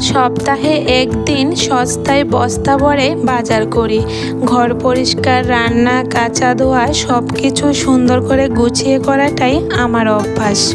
সপ্তাহে একদিন সস্তায় বস্তা ভরে বাজার করি। ঘর পরিষ্কার, রান্না, কাঁচা ধোয়া সব কিছু সুন্দর করে গুছিয়ে করাটাই আমার অভ্যাস।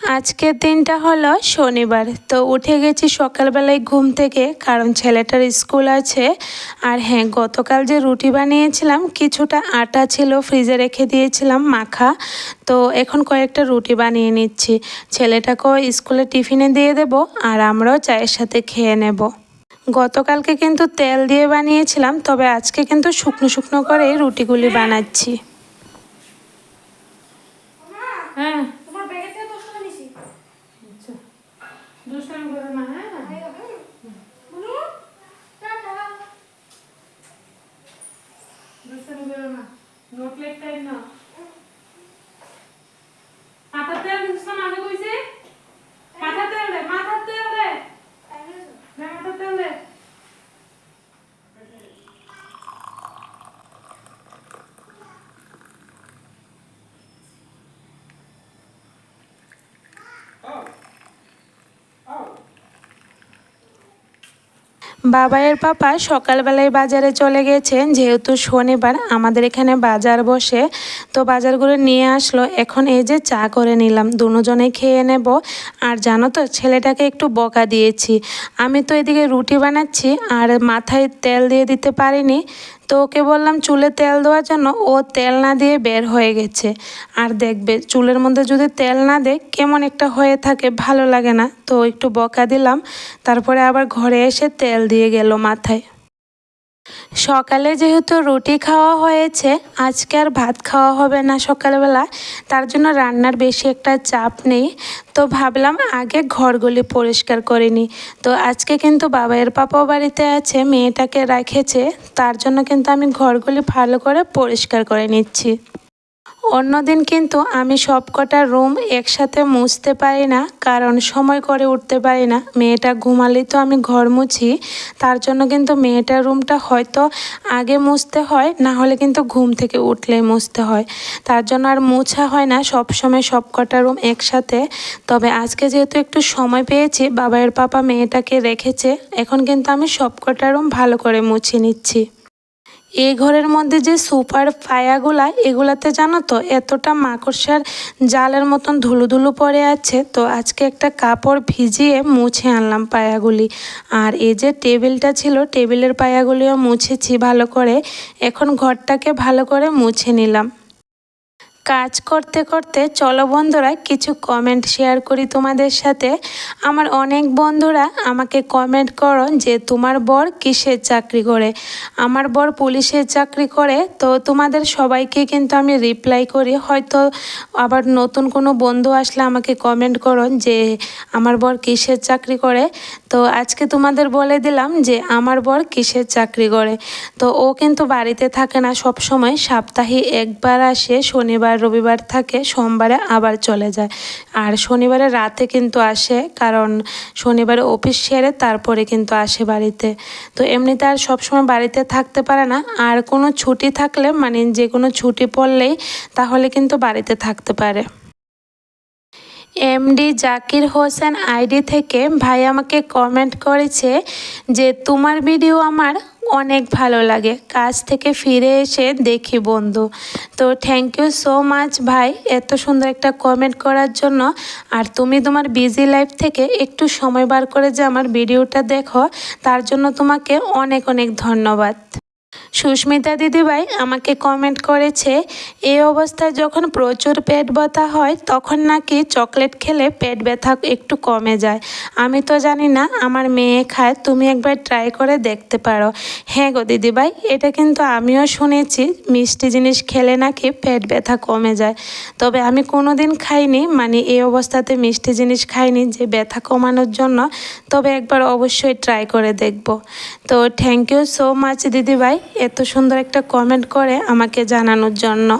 আজকের দিনটা হলো শনিবার। তো উঠে গেছি সকালবেলায় ঘুম থেকে, কারণ ছেলেটার স্কুল আছে। আর হ্যাঁ গতকাল যে রুটি বানিয়েছিলাম, কিছুটা আটা ছিল, ফ্রিজে রেখে দিয়েছিলাম মাখা। তো এখন কয়েকটা রুটি বানিয়ে নিচ্ছি। ছেলেটাকেও স্কুলে টিফিনে দিয়ে দেব, আর আমরাও চায়ের সাথে খেয়ে নেব। গতকালকে কিন্তু তেল দিয়ে বানিয়েছিলাম, তবে আজকে কিন্তু শুকনো শুকনো করে রুটিগুলি বানাচ্ছি। হ্যাঁ তোমার ব্যাগে থেকে দশ টাকা নিছি আচ্ছা দুষ্টামি করো না হ্যাঁ বলু টাটা দুষ্টামি করো না নোট লেখটাই না মাথার তেল দিচ্ছ না আগে কইছে মাথার তেল দে মাথার তেল দে দে মাথার তেল দে বাবাইয়ের পাপা সকালবেলায় বাজারে চলে গেছেন, যেহেতু শনিবার আমাদের এখানে বাজার বসে। তো বাজারগুলো নিয়ে আসলো, এখন এই যে চা করে নিলাম, দুজনে খেয়ে নেব। আর জানো তো, ছেলেটাকে একটু বকা দিয়েছি। আমি তো এদিকে রুটি বানাচ্ছি, আর মাথায় তেল দিয়ে দিতে পারিনি। তো ওকে বললাম, চুলে তেল দেওয়ার জন্য ও তেল না দিয়ে বের হয়ে গেছে। আর দেখবে, চুলের মধ্যে যদি তেল না দেয়, কেমন একটা হয়ে থাকে, ভালো লাগে না। তো একটু বকা দিলাম। তারপরে আবার ঘরে এসে তেল দিয়ে গেল মাথায়। সকালে যেহেতু রুটি খাওয়া হয়েছে, আজকে আর ভাত খাওয়া হবে না সকালবেলা, তার জন্য রান্নার বেশি একটা চাপ নেই। তো ভাবলাম আগে ঘরগুলি পরিষ্কার করে নিই। তো আজকে কিন্তু বাবাইয়ের পাপাও বাড়িতে আছে, মেয়েটাকে রেখেছে, তার জন্য কিন্তু আমি ঘরগুলি ভালো করে পরিষ্কার করে নিচ্ছি। অন্যদিন কিন্তু আমি সব কটা রুম একসাথে মুছতে পারি না, কারণ সময় করে উঠতে পারি না। মেয়েটা ঘুমালেই তো আমি ঘর মুছি, তার জন্য কিন্তু মেয়েটার রুমটা হয়তো আগে মুছতে হয়, না হলে কিন্তু ঘুম থেকে উঠলেই মুছতে হয়। তার জন্য আর মুছা হয় না সব সময় সব কটা রুম একসাথে। তবে আজকে যেহেতু একটু সময় পেয়েছি বাবাইয়ের পাপা মেয়েটাকে রেখেছে, এখন কিন্তু আমি সব কটা রুম ভালো করে মুছে নিচ্ছি। এই ঘরের মধ্যে যে সুপার পায়াগুলা, এগুলাতে জানো তো, এতটা মাকড়সার জালের মতন ধুলো ধুলো পড়ে আছে। তো আজকে একটা কাপড় ভিজিয়ে মুছে আনলাম পায়াগুলি। আর এই যে টেবিলটা ছিল, টেবিলের পায়াগুলিও মুছেছি ভালো করে। এখন ঘরটাকে ভালো করে মুছে নিলাম। কাজ করতে করতে চলো বন্ধুরা, কিছু কমেন্ট শেয়ার করি তোমাদের সাথে। আমার অনেক বন্ধুরা আমাকে কমেন্ট করো যে, তোমার বর কিসের চাকরি করে? আমার বর পুলিশের চাকরি করে, তো তোমাদের সবাইকে কিন্তু আমি রিপ্লাই করি। হয়তো আবার নতুন কোনো বন্ধু আসলে আমাকে কমেন্ট করো যে, আমার বর কিসের চাকরি করে? তো আজকে তোমাদের বলে দিলাম যে, আমার বর কিসের চাকরি করে? তো ও কিন্তু বাড়িতে থাকে না সব সময় সপ্তাহে একবার আসে, শনিবার রবিবার থাকে, সোমবারে আবার চলে যায়। আর শনিবারে রাতে কিন্তু আসে, কারণ শনিবারে অফিস সেরে তারপরে কিন্তু আসে বাড়িতে। তো এমনিতে আর সবসময় বাড়িতে থাকতে পারে না। আর কোনো ছুটি থাকলে মানে যে কোনো ছুটি পড়লেই তাহলে কিন্তু বাড়িতে থাকতে পারে। এমডি জাকির হোসেন আইডি থেকে ভাই আমাকে কমেন্ট করেছে যে, তোমার ভিডিও আমার অনেক ভালো লাগে। কাজ থেকে ফিরে এসে দেখি বন্ধু। তো থ্যাংক ইউ সো মাচ ভাই এত সুন্দর একটা কমেন্ট করার জন্য। আর তুমি তোমার বিজি লাইফ থেকে একটু সময় বার করে যে আমার ভিডিওটা দেখো, তার জন্য তোমাকে অনেক অনেক ধন্যবাদ। সুস্মিতা দিদিভাই আমাকে কমেন্ট করেছে এই অবস্থায় যখন প্রচুর পেট ব্যথা হয়, তখন নাকি চকলেট খেলে পেট ব্যথা একটু কমে যায়। আমি তো জানি না, আমার মেয়ে খায়, তুমি একবার ট্রাই করে দেখতে পারো। হ্যাঁ গো দিদিভাই, এটা কিন্তু আমিও শুনেছি, মিষ্টি জিনিস খেলে নাকি পেট ব্যথা কমে যায়। তবে আমি কোনো দিন খাইনি মানে এই অবস্থাতে মিষ্টি জিনিস খাইনি যে ব্যথা কমানোর জন্য, তবে একবার অবশ্যই ট্রাই করে দেখব। তো থ্যাংক ইউ সো মাচ দিদিভাই এত সুন্দর একটা কমেন্ট করে আমাকে জানানোর জন্য।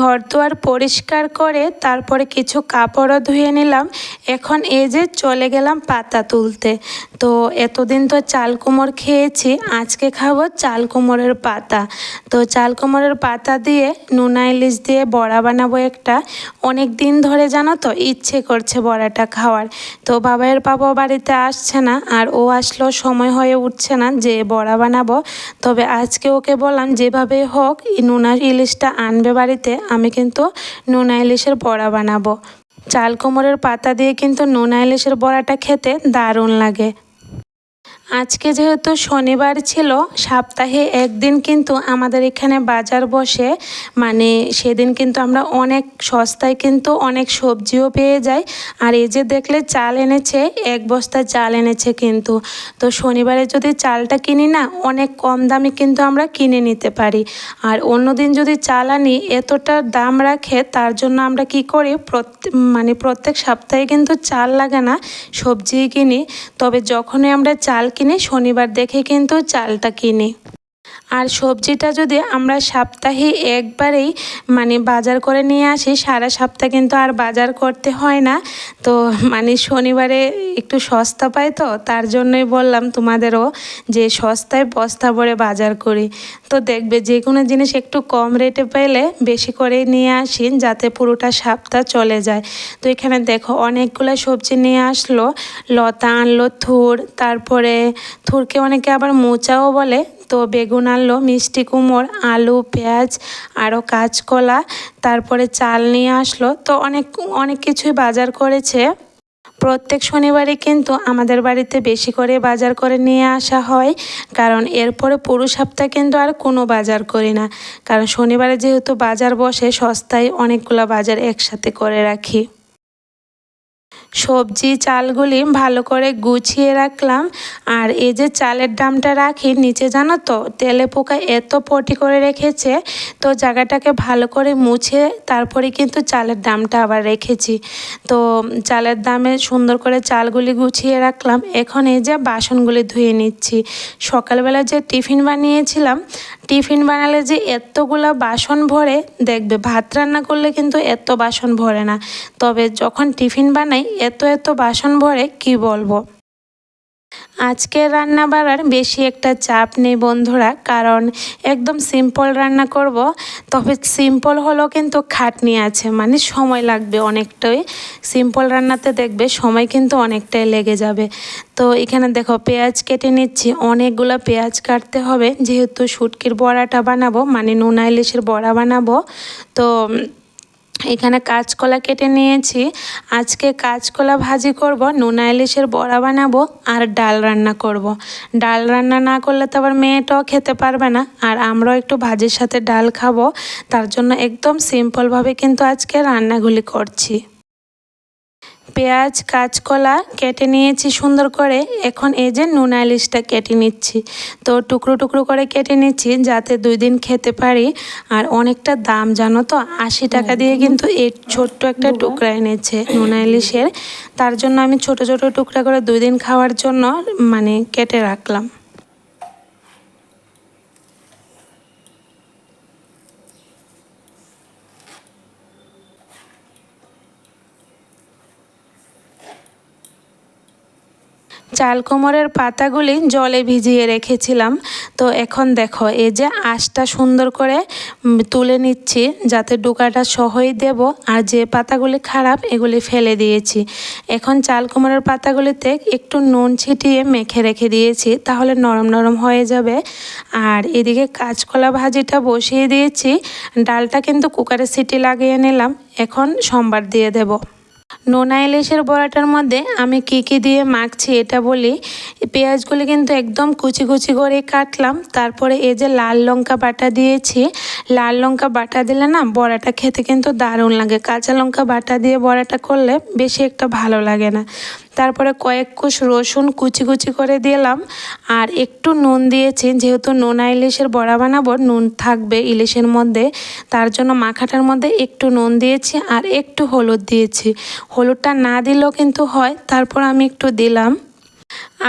ঘর দুয়ার পরিষ্কার করে তারপরে কিছু কাপড়ও ধুয়ে নিলাম। এখন এই যে চলে গেলাম পাতা তুলতে। তো এতদিন তো চাল কুমড় খেয়েছি, আজকে খাব চাল কুমড়ের পাতা। তো চাল কুমড়ের পাতা দিয়ে নুনা ইলিশ দিয়ে বড়া বানাবো একটা। অনেক দিন ধরে জানো তো ইচ্ছে করছে বড়াটা খাওয়ার। তো বাবাইয়ের পাপা বাড়িতে আসছে না, আর ও আসলেও সময় হয়ে উঠছে না যে বড়া বানাবো। তবে আজকে ওকে বললাম যেভাবে হোক, নুনা ইলিশটা আনবে বাড়িতে আমি কিন্তু নুন ইলিশের বড়া বানাবো। চাল কোমরের পাতা দিয়ে কিন্তু নুন ইলিশের বড়াটা খেতে দারুণ লাগে। আজকে যেহেতু শনিবার ছিল, সপ্তাহে একদিন কিন্তু আমাদের এখানে বাজার বসে। মানে সেদিন কিন্তু আমরা অনেক সস্তায় কিন্তু অনেক সবজিও পেয়ে যাই। আর এই যে দেখলে চাল এনেছে, এক বস্তা চাল এনেছে কিন্তু। তো শনিবারে যদি চালটা কিনি না, অনেক কম দামে কিন্তু আমরা কিনে নিতে পারি। আর অন্যদিন যদি চাল আনি, এতটা দাম রাখে, তার জন্য আমরা কি করি মানে প্রত্যেক সপ্তাহে কিন্তু চাল লাগে না, সবজি কিনি। তবে যখনই আমরা চাল কিনি শনিবার দেখে কিন্তু চালটা কিনি। আর সবজিটা যদি আমরা সপ্তাহে একবারেই মানে বাজার করে নিয়ে আসি, সারা সপ্তাহ কিন্তু আর বাজার করতে হয় না। তো মানে শনিবারে একটু সস্তা পাই তো, তার জন্যই বললাম তোমাদেরও যে সস্তায় বস্তা ভরে বাজার করি। তো দেখবে যে কোনো জিনিস একটু কম রেটে পেলে বেশি করে নিয়ে আসি, যাতে পুরোটা সপ্তাহ চলে যায়। তো এখানে দেখো অনেকগুলো সবজি নিয়ে আসলো, লতা আনলো, থুর, তারপরে থুরকে অনেকে আবার মোচাও বলে। তো বেগুন আনলো, মিষ্টি কুমড়, আলু, পেঁয়াজ আরও কাঁচকলা, তারপরে চাল নিয়ে আসলো। তো অনেক অনেক কিছুই বাজার করেছে। প্রত্যেক শনিবারে কিন্তু আমাদের বাড়িতে বেশি করে বাজার করে নিয়ে আসা হয়। কারণ এরপরে পুরো সপ্তাহ কিন্তু আর কোনো বাজার করি না। কারণ শনিবারে যেহেতু বাজার বসে, সস্তায় অনেকগুলো বাজার একসাথে করে রাখি। সবজি চালগুলি ভালো করে গুছিয়ে রাখলাম। আর এই যে চালের দামটা রাখি নিচে জানো তো, তেলে পোকা এত পটি করে রেখেছে, তো জায়গাটাকে ভালো করে মুছে তারপরে কিন্তু চালের দামটা আবার রেখেছি। তো চালের দামে সুন্দর করে চালগুলি গুছিয়ে রাখলাম। এখন এই যে বাসনগুলি ধুয়ে নিচ্ছি। সকালবেলা যে টিফিন বানিয়েছিলাম, টিফিন বানালে যে এতগুলো বাসন ভরে, দেখবে ভাত রান্না করলে কিন্তু এত বাসন ভরে না। তবে যখন টিফিন বানাই এত এত বাসন ভরে কি বলব? আজকের রান্না বাড়ার বেশি একটা চাপ নেই বন্ধুরা, কারণ একদম সিম্পল রান্না করব, তবে সিম্পল হলেও কিন্তু খাটনি আছে মানে সময় লাগবে অনেকটাই। সিম্পল রান্নাতে দেখবে সময় কিন্তু অনেকটাই লেগে যাবে। তো এখানে দেখো পেঁয়াজ কেটে নিচ্ছি, অনেকগুলো পেঁয়াজ কাটতে হবে, যেহেতু শুটকির বড়াটা বানাবো মানে নুনা ইলিশের বড়া বানাবো, তো এখানে কাঁচকলা কেটে নিয়েছি। আজকে কাঁচকলা ভাজি করব, নোনা ইলিশের বড়া বানাবো আর ডাল রান্না করব। ডাল রান্না না করলে তো আবার মেয়েটাও খেতে পারবে না। আর আমরাও একটু ভাজির সাথে ডাল খাব। তার জন্য একদম সিম্পলভাবে কিন্তু আজকে রান্নাগুলি করছি। পেঁয়াজ কাঁচকলা কেটে নিয়েছি সুন্দর করে। এখন এই যে নুন ইলিশটা কেটে নিচ্ছি। তো টুকরো টুকরো করে কেটে নিচ্ছি যাতে দুই দিন খেতে পারি। আর অনেকটা দাম জানো তো? আশি টাকা দিয়ে কিন্তু এই ছোট্ট একটা টুকরা এনেছে নুন ইলিশের। তার জন্য আমি ছোট ছোট টুকরা করে দুই দিন খাওয়ার জন্য মানে কেটে রাখলাম। চাল কোমরের পাতাগুলি জলে ভিজিয়ে রেখেছিলাম। তো এখন দেখো, এই যে আঁশটা সুন্দর করে তুলে নিচ্ছি, যাতে ডুকাটা সহই দেব, আর যে পাতাগুলি খারাপ, এগুলি ফেলে দিয়েছি। এখন চাল কোমরের পাতাগুলিতে একটু নুন ছিটিয়ে মেখে রেখে দিয়েছি, তাহলে নরম নরম হয়ে যাবে। আর এদিকে কাঁচকলা ভাজিটা বসিয়ে দিয়েছি, ডালটা কিন্তু কুকারে সিটি লাগিয়ে নিলাম, এখন সোমবার দিয়ে দেবো। নোনা ইলিশের বড়াটার মধ্যে আমি কি কি দিয়ে মাখছি এটা বলি। পেঁয়াজগুলি কিন্তু একদম কুচি কুচি করে কাটলাম। তারপরে এই যে লাল লঙ্কা বাটা দিয়েছি। লাল লঙ্কা বাটা দিলে না বড়াটা খেতে কিন্তু দারুণ লাগে। কাঁচা লঙ্কা বাটা দিয়ে বড়াটা করলে বেশি একটা ভালো লাগে না। তারপরে কয়েক কুশ রসুন কুচি কুচি করে দিলাম। আর একটু নুন দিয়েছি। যেহেতু নোনা ইলিশের বড়া বানাবো, নুন থাকবে ইলিশের মধ্যে। তার জন্য মাখাটার মধ্যে একটু নুন দিয়েছি আর একটু হলুদ দিয়েছি। হলুদটা না দিলেও কিন্তু হয় তারপর আমি একটু দিলাম।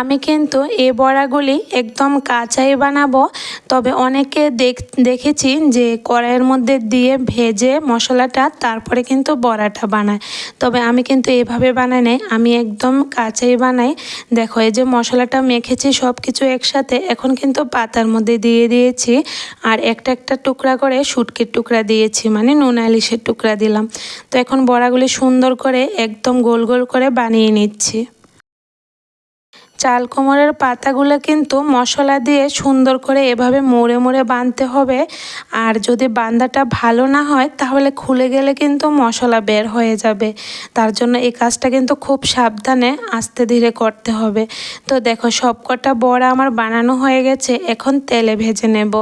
আমি কিন্তু এই বড়াগুলি একদম কাঁচাই বানাবো, তবে অনেকে দেখ দেখেছি যে কড়াইয়ের মধ্যে দিয়ে ভেজে মশলাটা তারপরে কিন্তু বড়াটা বানায়। তবে আমি কিন্তু এভাবে বানাই নাই, আমি একদম কাঁচাই বানাই। দেখো, এই যে মশলাটা মেখেছি সব কিছু একসাথে এখন কিন্তু পাতার মধ্যে দিয়ে দিয়েছি। আর একটা একটা টুকরা করে শুটকির টুকরা দিয়েছি মানে নুন আলিশের টুকরা দিলাম। তো এখন বড়াগুলি সুন্দর করে একদম গোল গোল করে বানিয়ে নিচ্ছি। চাল কোমরের পাতাগুলো কিন্তু মশলা দিয়ে সুন্দর করে এভাবে মোড়ে মোড়ে বাঁধতে হবে। আর যদি বান্ধাটা ভালো না হয়, তাহলে খুলে গেলে কিন্তু মশলা বের হয়ে যাবে। তার জন্য এই কাজটা কিন্তু খুব সাবধানে, আস্তে ধীরে করতে হবে। তো দেখো, সবকটা বড়া আমার বানানো হয়ে গেছে, এখন তেলে ভেজে নেব।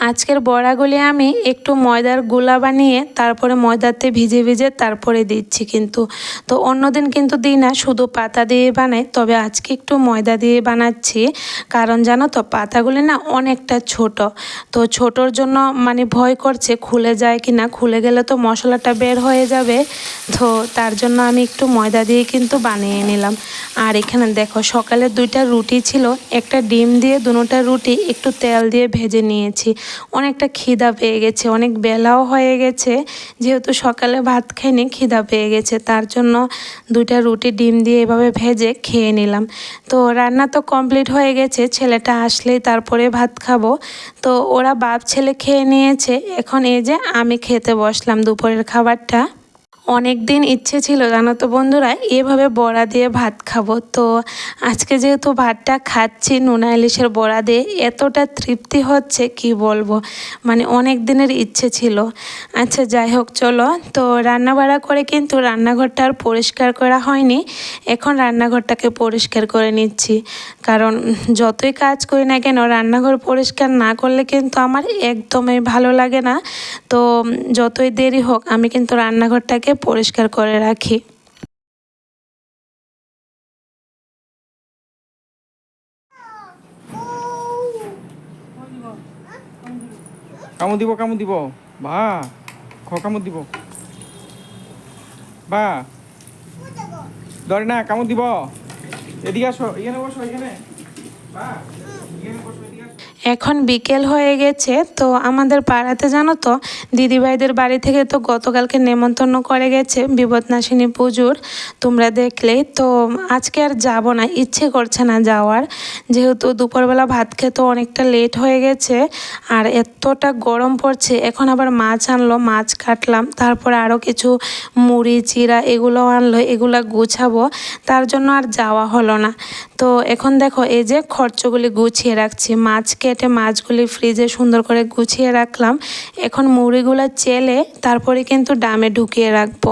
আজকের বড়াগুলি আমি একটু ময়দারগুলা বানিয়ে তারপরে ময়দাতে ভিজে ভিজে তারপরে দিচ্ছি কিন্তু। তো অন্যদিন কিন্তু দিই না, শুধু পাতা দিয়ে বানাই, তবে আজকে একটু ময়দা দিয়ে বানাচ্ছি। কারণ জানো তো, পাতাগুলি না অনেকটা ছোট। তো ছোটোর জন্য মানে ভয় করছে, খুলে যায় কি না খুলে গেলে তো মশলাটা বের হয়ে যাবে। তো তার জন্য আমি একটু ময়দা দিয়ে কিন্তু বানিয়ে নিলাম। আর এখানে দেখো, সকালে দুইটা রুটি ছিল, একটা ডিম দিয়ে দুটোটা রুটি, একটু তেল দিয়ে ভেজে নিয়েছি। অনেকটা খিদা পেয়ে গেছে, অনেক বেলাও হয়ে গেছে। যেহেতু সকালে ভাত খাইনি, খিদা পেয়ে গেছে, তার জন্য দুইটা রুটি ডিম দিয়ে এভাবে ভেজে খেয়ে নিলাম। তো রান্না তো কমপ্লিট হয়ে গেছে, ছেলেটা আসলেই তারপরে ভাত খাব। তো ওরা বাপ ছেলে খেয়ে নিয়েছে, এখন এই যে আমি খেতে বসলাম দুপুরের খাবারটা। অনেক দিন ইচ্ছে ছিল, জানো তো বন্ধুরা, এভাবে বড়া দিয়ে ভাত খাব। তো আজকে যেহেতু ভাতটা খাচ্ছি নুনা ইলিশের বড়া দিয়ে, এতটা তৃপ্তি হচ্ছে, কি বলব? মানে অনেক দিনের ইচ্ছে ছিল। আচ্ছা যাই হোক, চলো। তো রান্না বাড়া করে কিন্তু রান্নাঘরটা আর পরিষ্কার করা হয়নি। এখন রান্নাঘরটাকে পরিষ্কার করে নিচ্ছি। কারণ যতই কাজ করি না কেন, রান্নাঘর পরিষ্কার না করলে কিন্তু আমার একদমই ভালো লাগে না। তো যতই দেরি হোক, আমি কিন্তু রান্নাঘরটাকে পরিষ্কার করে রাখি। কামড় দিব কামড় দিব। বা, খ কামড় দিব। বা ধরে না কামড় দিব। এদিকে আসো, এখানে বসো, এখানে। বা, এখানে বসো। এখন বিকেল হয়ে গেছে, তো আমাদের পাড়াতে জানো তো, দিদিভাইদের বাড়ি থেকে তো গতকালকে নেমন্তন্ন করে গেছে বিপদনাশিনী পুজোর, তোমরা দেখলেই তো আজকে আর যাব না, ইচ্ছে করছে না যাওয়ার। যেহেতু দুপুরবেলা ভাত খেতে অনেকটা লেট হয়ে গেছে, আর এতটা গরম পড়ছে, এখন আবার মাছ আনলো, মাছ কাটলাম, তারপরে আরও কিছু মুড়ি চিরা এগুলো আনলো, এগুলো গুছাবো, তার জন্য আর যাওয়া হলো না। তো এখন দেখো, এই যে খরচগুলি গুছিয়ে রাখছি, মাছ কেটে মাছগুলি ফ্রিজে সুন্দর করে গুছিয়ে রাখলাম। এখন মুড়িগুলো চেলে তারপরে কিন্তু ডামে ঢুকিয়ে রাখব।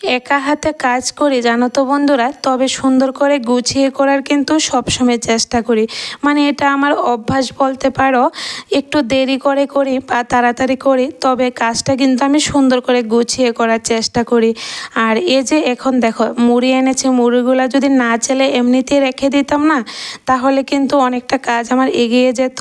একা হাতে কাজ করি, জানো তো বন্ধুরা? তবে সুন্দর করে গুছিয়ে করার কিন্তু সবসময় চেষ্টা করি। মানে এটা আমার অভ্যাস বলতে পারো, একটু দেরি করে করি বা তাড়াতাড়ি করি, তবে কাজটা কিন্তু আমি সুন্দর করে গুছিয়ে করার চেষ্টা করি। আর এই যে এখন দেখো, মুড়ি এনেছে, মুড়িগুলো যদি না চেলে এমনিতে রেখে দিতাম না, তাহলে কিন্তু অনেকটা কাজ আমার এগিয়ে যেত।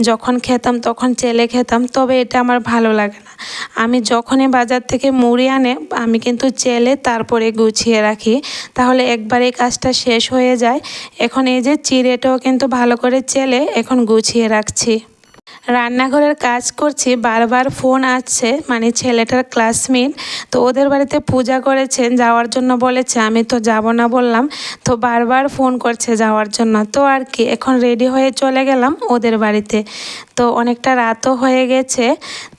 যখন খেতাম তখন চেলে খেতাম, তবে এটা আমার ভালো লাগে না। আমি যখনই বাজার থেকে মুড়ি আনে, আমি কিন্তু চেলে তারপরে গুছিয়ে রাখি। তাহলে একবারে কাজটা শেষ হয়ে যায়। এখন এই যে চিড়েটাও কিন্তু ভালো করে চেলে, এখন গুছিয়ে রাখছি। রান্নাঘরের কাজ করছি, বারবার ফোন আসছে মানে ছেলেটার ক্লাসমেট, তো ওদের বাড়িতে পূজা করেছেন, যাওয়ার জন্য বলেছে, আমি তো যাব না বললাম, তো বারবার ফোন করছে যাওয়ার জন্য। তো আর কি, এখন রেডি হয়ে চলে গেলাম ওদের বাড়িতে। তো অনেকটা রাতও হয়ে গেছে,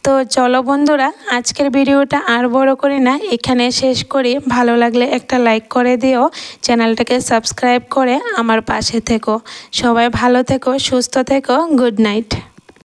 তো চলো বন্ধুরা, আজকের ভিডিওটা আর বড় করি না, এখানে শেষ করি। ভালো লাগলে একটা লাইক করে দিও, চ্যানেলটাকে সাবস্ক্রাইব করে আমার পাশে থেকো। সবাই ভালো থেকো, সুস্থ থেকো, গুড নাইট।